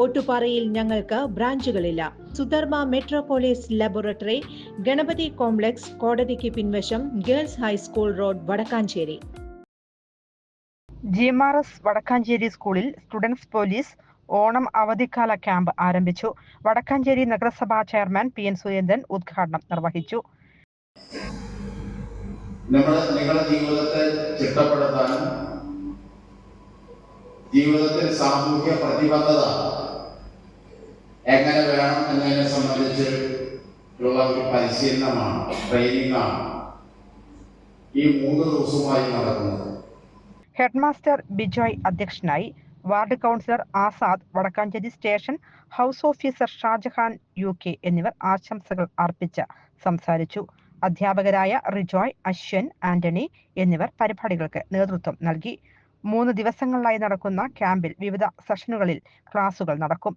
ഓട്ടുപാറയിൽ ഞങ്ങൾക്ക് ബ്രാഞ്ചുകളില്ല. Sudharma Metropolis laboratory Ganapathi complex കോടതിക്ക് പിൻവശം girls high school road Vadakkanchery. G M R S Vadakkanchery സ്കൂളിൽ students police Onam അവധിക്കാല camp ആരംഭിച്ചു. വടക്കാഞ്ചേരി നഗരസഭാ ചെയർമാൻ പി എൻ സുരേന്ദ്രൻ ഉദ്ഘാടനം നിർവഹിച്ചു. നിങ്ങളുടെ ജീവിതത്തെ ചിട്ടപ്പെടുത്താനും ജീവിതത്തിൽ സാമൂഹ്യ പ്രതിബദ്ധത എങ്ങനെ വേണം എന്നതിനെ സംബന്ധിച്ച് ഉള്ള ഒരു പരിശീലനമാണ് ട്രെയിനിങ് ആണ് ഈ മൂന്ന് ദിവസമായി നടക്കുന്നത്. ഹെഡ്മാസ്റ്റർ ബിജോയ് അധ്യക്ഷനായി ward councillor Azad Vadakkanchery station house officer Shajahan U K എന്നിവർ ആശംസകൾ അർപ്പിച്ച് സംസാരിച്ചു. അധ്യാപകരായ റിജോയ് അശ്വൻ ആന്റണി എന്നിവർ പരിപാടികൾക്ക് നേതൃത്വം നൽകി. മൂന്ന് ദിവസങ്ങളിലായി നടക്കുന്ന ക്യാമ്പിൽ വിവിധ സെഷനുകളിൽ ക്ലാസുകൾ നടക്കും.